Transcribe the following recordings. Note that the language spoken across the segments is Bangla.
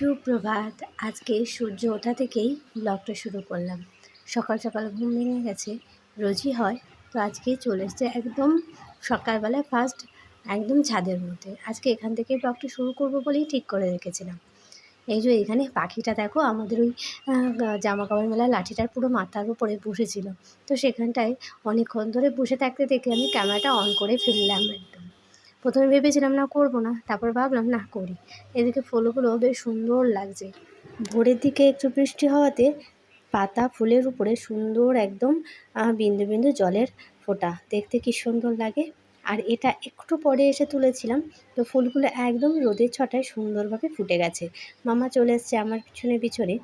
সুপ্রভাত। আজকে সূর্য ওঠা থেকেই ব্লগটা শুরু করলাম। সকাল সকাল ঘুম ভেঙে গেছে, রোজই হয়। তো আজকে চলে এসছে একদম সকালবেলা ফার্স্ট একদম ছাদের মধ্যে। আজকে এখান থেকে ব্লগটা শুরু করব বলেই ঠিক করে রেখেছিলাম। এই যে এখানে পাখিটা দেখো, আমাদের ওই জামা কাপড় মেলা লাঠিটার পুরো মাথার উপরে বসেছিল। তো সেখানটায় অনেকক্ষণ ধরে বসে থাকতে দেখে আমি ক্যামেরাটা অন করে ফেললাম একদম। প্রথমে ভেবেছিলাম, না, করব না। তারপর ভাবলাম, না, করি। এদিকে ফুলগুলো বেশ সুন্দর লাগছে। ভোরের দিকে একটু বৃষ্টি হওয়াতে পাতা ফুলের উপরে সুন্দর একদম বিন্দু বিন্দু জলের ফোঁটা। দেখতে কি সুন্দর লাগে। আর এটা একটু পরে এসে তুলেছিলাম, তো ফুলগুলো একদম রোদের ছটায় সুন্দরভাবে ফুটে গেছে। মামা চলে এসছে আমার পিছনে পিছনে।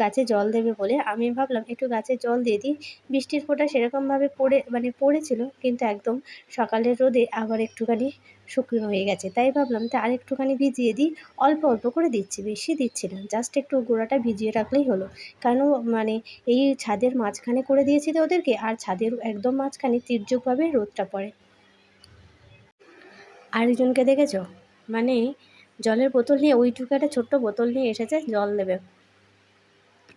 গাছে জল দেবে বলে আমি ভাবলাম একটু গাছে জল দিয়ে দিই। বৃষ্টির ফোঁটা সেরকমভাবে পড়ে মানে পড়েছিল, কিন্তু একদম সকালের রোদে আবার একটুখানি শুকনো হয়ে গেছে। তাই ভাবলাম তা আর একটুখানি ভিজিয়ে দিই। অল্প অল্প করে দিচ্ছি, বেশি দিচ্ছি না জাস্ট একটু গোড়াটা ভিজিয়ে রাখলেই হলো। কারণ মানে এই ছাদের মাঝখানে করে দিয়েছি তো ওদেরকে, আর ছাদের একদম মাঝখানে তির্যকভাবে রোদটা পড়ে। আরেকজনকে দেখেছ? মানে জলের বোতল নিয়ে, ওইটুকু একটা ছোট্ট বোতল নিয়ে এসেছে, জল দেবে।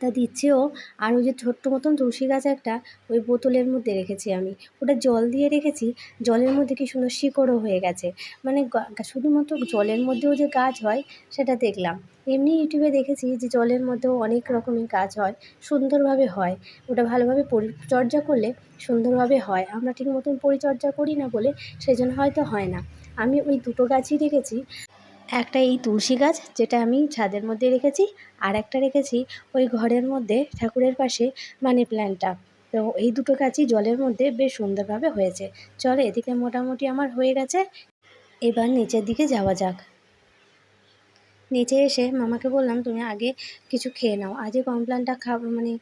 তা দিচ্ছেও আর ওই যে ছোট্ট মতন তুলসী গাছ একটা, ওই বোতলের মধ্যে রেখেছি আমি। ওটা জল দিয়ে রেখেছি, জলের মধ্যে কি সুন্দর শিকড়ও হয়ে গেছে। মানে শুধুমাত্র জলের মধ্যেও যে গাছ হয়, সেটা দেখলাম। এমনি ইউটিউবে দেখেছি যে জলের মধ্যেও অনেক রকমের গাছ হয়, সুন্দরভাবে হয়। ওটা ভালোভাবে পরিচর্যা করলে সুন্দরভাবে হয়। আমরা ঠিক মতন পরিচর্যা করি না বলে, সেজন্য হয়তো হয় না। আমি ওই দুটো গাছই রেখেছি। একটা এই তুলসী গাছ যেটা আমি ছাদের মধ্যে রেখেছি, আর একটা রেখেছি ওই ঘরের মধ্যে ঠাকুরের পাশে মানি প্ল্যান্টটা তো এই দুটো গাছই জলের মধ্যে বেশ সুন্দরভাবে হয়েছে। চলো এদিকে মোটামুটি আমার হয়ে গেছে। এবার নিচের দিকে যাওয়া যাক। নিচে এসে মামাকে বললাম, তুমি আগে কিছু খেয়ে নাও। আজকে কমপ্ল্যানটা খাব মানে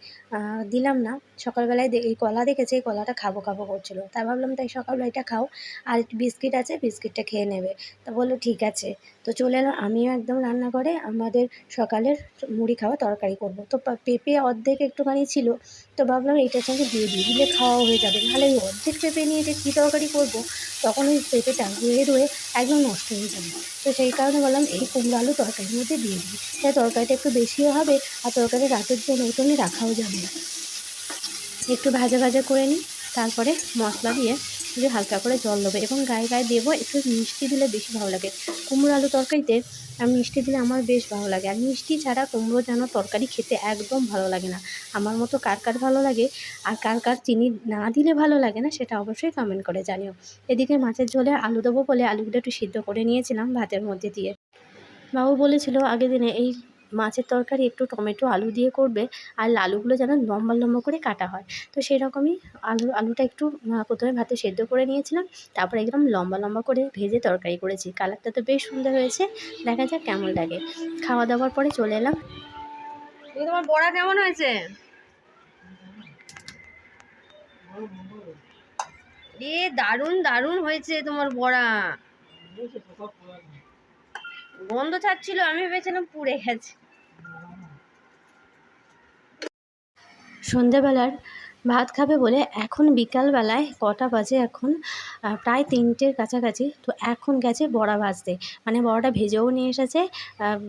দিলাম না। সকালবেলায় এই কলা দেখেছে, এই কলাটা খাব খাব করছিল। তাই ভাবলাম, তাই সকালবেলা এটা খাও, আর একটু বিস্কিট আছে, বিস্কিটটা খেয়ে নেবে। তা বলল, ঠিক আছে। তো চলে এলাম আমিও একদম রান্না করে আমাদের সকালের মুড়ি খাওয়া তরকারি করব। তো পেঁপে অর্ধেক একটুখানি ছিল, তো ভাবলাম এইটার সঙ্গে দিয়ে দিই, দিলে খাওয়া হয়ে যাবে। নাহলে ওই অর্ধেক পেঁপে নিয়ে যে কী তরকারি করব, তখন ওই পেঁপেটা রয়ে রয়ে একদম নষ্ট হয়ে যাবে। তো সেই কারণে বললাম, এই কুমড়ো আলু তরকারির মধ্যে দিয়ে দিই। তাই তরকারিটা একটু বেশিও হবে, আর তরকারি রাতের জন্য ওটা রাখাও যাবে একটু ভাজা ভাজা করে নিই, তারপরে মশলা দিয়ে যে হালকা করে জল দেবো এবং গায়ে গায়ে দেবো একটু মিষ্টি দিলে বেশি ভালো লাগে। কুমড়ো আলু তরকারিতে মিষ্টি দিলে আমার বেশ ভালো লাগে। আর মিষ্টি ছাড়া কুমড়ো যেন তরকারি খেতে একদম ভালো লাগে না। আমার মতো কার কার ভালো লাগে আর কার কার চিনি না দিলে ভালো লাগে না সেটা অবশ্যই কমেন্ট করে জানিও। এদিকে মাছের ঝোলে আলু দেবো বলে আলুগুলো একটু সিদ্ধ করে নিয়েছিলাম ভাতের মধ্যে দিয়ে। বাবু বলেছিল আগের দিনে এই মাছের তরকারি একটু টমেটো, আলু দিয়ে করবে আর আলুগুলো যেন লম্বা লম্বা করে কাটা হয়। তো সেই রকমই আলু, আলুটা একটু প্রথমে ভাতে সেদ্ধ করে নিয়েছিলাম, তারপরে একদম লম্বা লম্বা করে ভেজে তরকারি করেছি। কালারটা তো বেশ সুন্দর হয়েছে, দেখা যাক কেমন লাগে। খাওয়া দাওয়ার পরে চলে এলাম। তোমার বড়া কেমন হয়েছে? এ, দারুণ দারুণ হয়েছে তোমার বড়া। গন্ধ ছাড়ছিল, আমি ভেবেছিলাম পুড়ে গেছে। সন্ধ্যেবেলার ভাত খাবে বলে এখন বিকালবেলায় কটা বাজে এখন? প্রায় তিনটের কাছাকাছি। তো এখন গেছে বড়া ভাজতে। মানে বড়াটা ভেজেও নিয়ে এসেছে।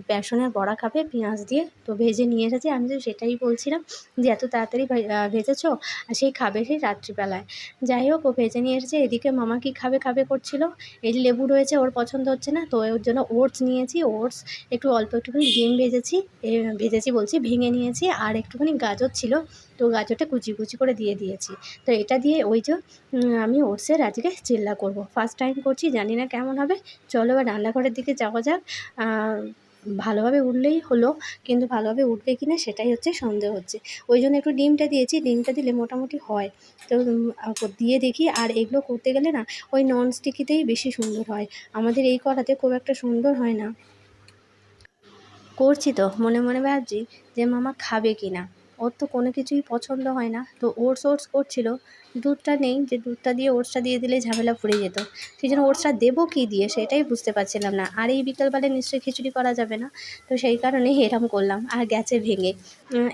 বেসনের বড়া খাবে, পেঁয়াজ দিয়ে। তো ভেজে নিয়ে এসেছে। আমি তো সেটাই বলছিলাম যে, এত তাড়াতাড়ি ভেজেছো? আর সেই খাবে সেই রাত্রিবেলায়। যাই হোক, ও ভেজে নিয়ে এসেছে। এদিকে মামা কি খাবে খাবে করছিল? এই লেবু রয়েছে, ওর পছন্দ হচ্ছে না। তো ওর জন্য ওটস নিয়েছি, ওটস। একটু অল্প একটুখানি ডিম ভেজেছি ভেজেছি বলছি, ভেঙে নিয়েছি। আর একটুখানি গাজর ছিল। তো গাজরটা কুচি কুচি করে দিয়ে দিয়েছি। তো এটা দিয়ে ওই যে আমি ওটসের আজকে চিল্লা করব। ফার্স্ট টাইম করছি, জানি না কেমন হবে। চলো এবার রান্নাঘরের দিকে যাওয়া যাক। ভালোভাবে উঠলেই হলো, কিন্তু ভালোভাবে উঠবে কি না সেটাই হচ্ছে সন্দেহ হচ্ছে। ওই জন্য একটু ডিমটা দিয়েছি, ডিমটা দিলে মোটামুটি হয়। তো দিয়ে দেখি আর এগুলো করতে গেলে না, ওই নন স্টিকিতেই বেশি সুন্দর হয়। আমাদের এই করাতে খুব একটা সুন্দর হয় না। করছি তো, মনে মনে ভাবছি যে মামা খাবে কি না ওর তো কোনো কিছুই পছন্দ হয় না। তো ওটস ওটস করছিল দুধটা নেই, যে দুধটা দিয়ে ওটসটা দিয়ে দিলে ঝামেলা পড়ে যেত। সেই জন্য ওটসটা দেবো কী দিয়ে সেটাই বুঝতে পারছিলাম না। আর এই বিকেলবেলায় নিশ্চয়ই খিচুড়ি করা যাবে না। তো সেই কারণেই এরম করলাম, আর গেছে ভেঙে।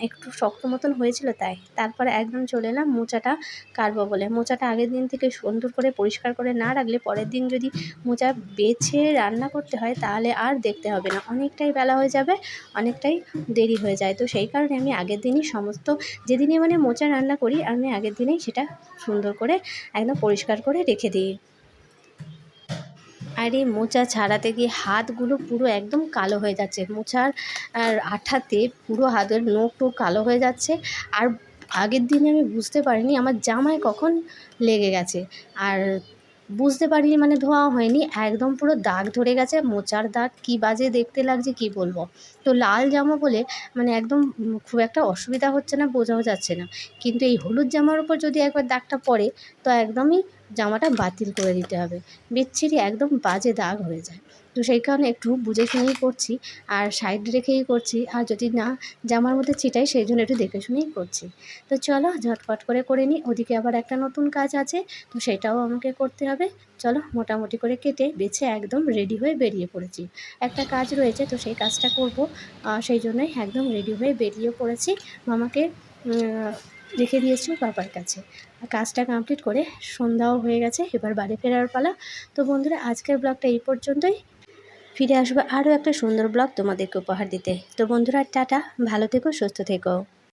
একটু শক্ত মতন হয়েছিল তাই। তারপরে একদম চলে এলাম মোচাটা কাটবো বলে। মোচাটা আগের দিন থেকে সুন্দর করে পরিষ্কার করে না রাখলে পরের দিন যদি মোচা বেছে রান্না করতে হয়, তাহলে আর দেখতে হবে না। অনেকটাই বেলা হয়ে যাবে, অনেকটাই দেরি হয়ে যায়। তো সেই কারণে আমি আগের দিনই সমস্ত যেদিনই মানে মোচা রান্না করি, আমি আগের দিনেই সেটা সুন্দর করে একদম পরিষ্কার করে রেখে দিই। আর এই মোচা ছাড়াতে গিয়ে হাতগুলো পুরো একদম কালো হয়ে যাচ্ছে। মোচার আর আঠাতে পুরো হাতের নখ টোক কালো হয়ে যাচ্ছে। আর আগের দিনে আমি বুঝতে পারিনি আমার জামায় কখন লেগে গেছে। আর বুঝতে পারিনি মানে ধোয়া হয়নি, একদম পুরো দাগ ধরে গেছে, মোচার দাগ, কি বাজে দেখতে লাগছে, কি বলব? তো লাল জামা বলে মানে একদম খুব একটা অসুবিধা হচ্ছে না, বোঝাও যাচ্ছে না। কিন্তু এই হলুদ জামার উপর যদি একবার দাগটা পড়ে, তো একদমই জামাটা বাতিল করে দিতে হবে। বিচ্ছিরি একদম বাজে দাগ হয়ে যায়। তো সেই কারণে একটু বুঝে শুনেই করছি আর সাইড রেখেই করছি। আর যদি না জামার মধ্যে ছিটাই, সেই জন্য একটু দেখে শুনেই করছি। তো চলো, ঝটপট করে করে নিই। ওদিকে আবার একটা নতুন কাজ আছে, তো সেটাও আমাকে করতে হবে। চলো, মোটামুটি করে কেটে বেছে একদম রেডি হয়ে বেরিয়ে পড়েছি। একটা কাজ রয়েছে, তো সেই কাজটা করব। সেই জন্যই একদম রেডি হয়ে বেরিয়ে পড়েছি। মামাকে রেখে দিয়েছি বাবার কাছে। কাজটা কমপ্লিট করে সন্ধ্যাও হয়ে গেছে, এবার বাড়ি ফেরার পালা। তো বন্ধুরা, আজকের ব্লগটা এই পর্যন্তই। ফিরে আসব আরও একটা সুন্দর ব্লগ তোমাদেরকে উপহার দিতে। তো বন্ধুরা, টাটা, ভালো থেকো, সুস্থ থেকো।